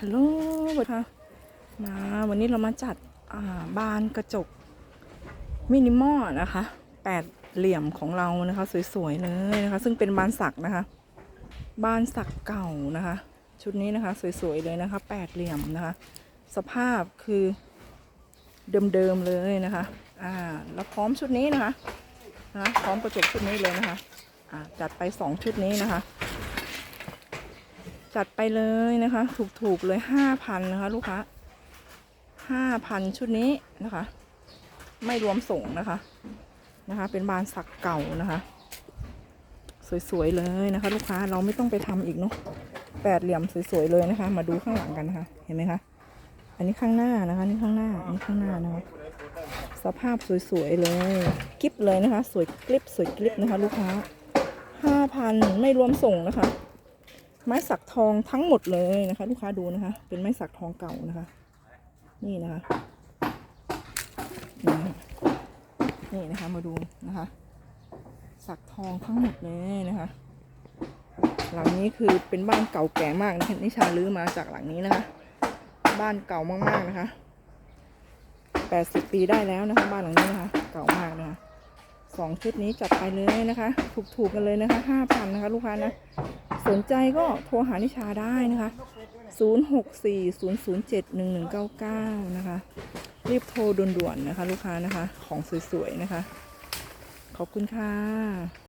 ฮัลโหลค่ะมาวันนี้เรามาจัดอ่าบานกระจกมินิมอลนะคะแปดเหลี่ยมของเรานะคะ สวย ๆ เลยนะคะ ซึ่งเป็นบานสักนะคะ บานสักเก่านะคะ ชุดนี้นะคะ สวย ๆ เลยนะคะแปดเหลี่ยมนะคะ สภาพคือเดิม ๆ เลยนะคะอ่าแล้วพร้อมชุดนี้นะคะนะพร้อมกระจกชุดนี้เลยนะคะอ่าจัดไปสองชุดนี้นะคะ จัดไปเลยนะคะ ถูกๆเลยห้าพันนะคะ ลูกค้าห้าพันชุดนี้นะคะ ไม่รวมส่งนะคะนะคะ เป็นบานสักเก่านะคะ สวยๆเลยนะคะ ลูกค้าเราไม่ต้องไปทำอีกเนาะแปดเหลี่ยมสวยๆเลยนะคะ มาดูข้างหลังกันนะคะ เห็นไหมคะอันนี้ข้างหน้านะคะนี่ข้างหน้าอันนี้ข้างหน้านะคะสภาพสวยๆเลยกิฟเลยนะคะ สวยกลิบสวยกลิบนะคะ ลูกค้าห้าพันไม่รวมส่งนะคะ ไม้สักทองทั้งหมดเลยนะคะ ลูกค้าดูนะคะ เป็นไม้สักทองเก่านะคะ นี่นะคะ นี่นะคะมาดูนะคะ สักทองทั้งหมดเลยนะคะ หลังนี้คือเป็นบ้านเก่าแก่มากนะคะนิชาลื้อมาจากหลังนี้นะคะ บ้านเก่ามากๆนะคะแปดสิบปีได้แล้วนะคะ บ้านหลังนี้นะคะ เก่ามากนะคะสองชุดนี้จัดไปเลยนะคะ ถูกๆกันเลยนะคะห้าพันนะคะ ลูกค้านะ สนใจก็โทรหานิชาได้นะคะ 0640071199 นะคะ รีบโทรด่วนๆนะคะ ลูกค้านะคะ ของสวยๆนะคะ ขอบคุณค่ะ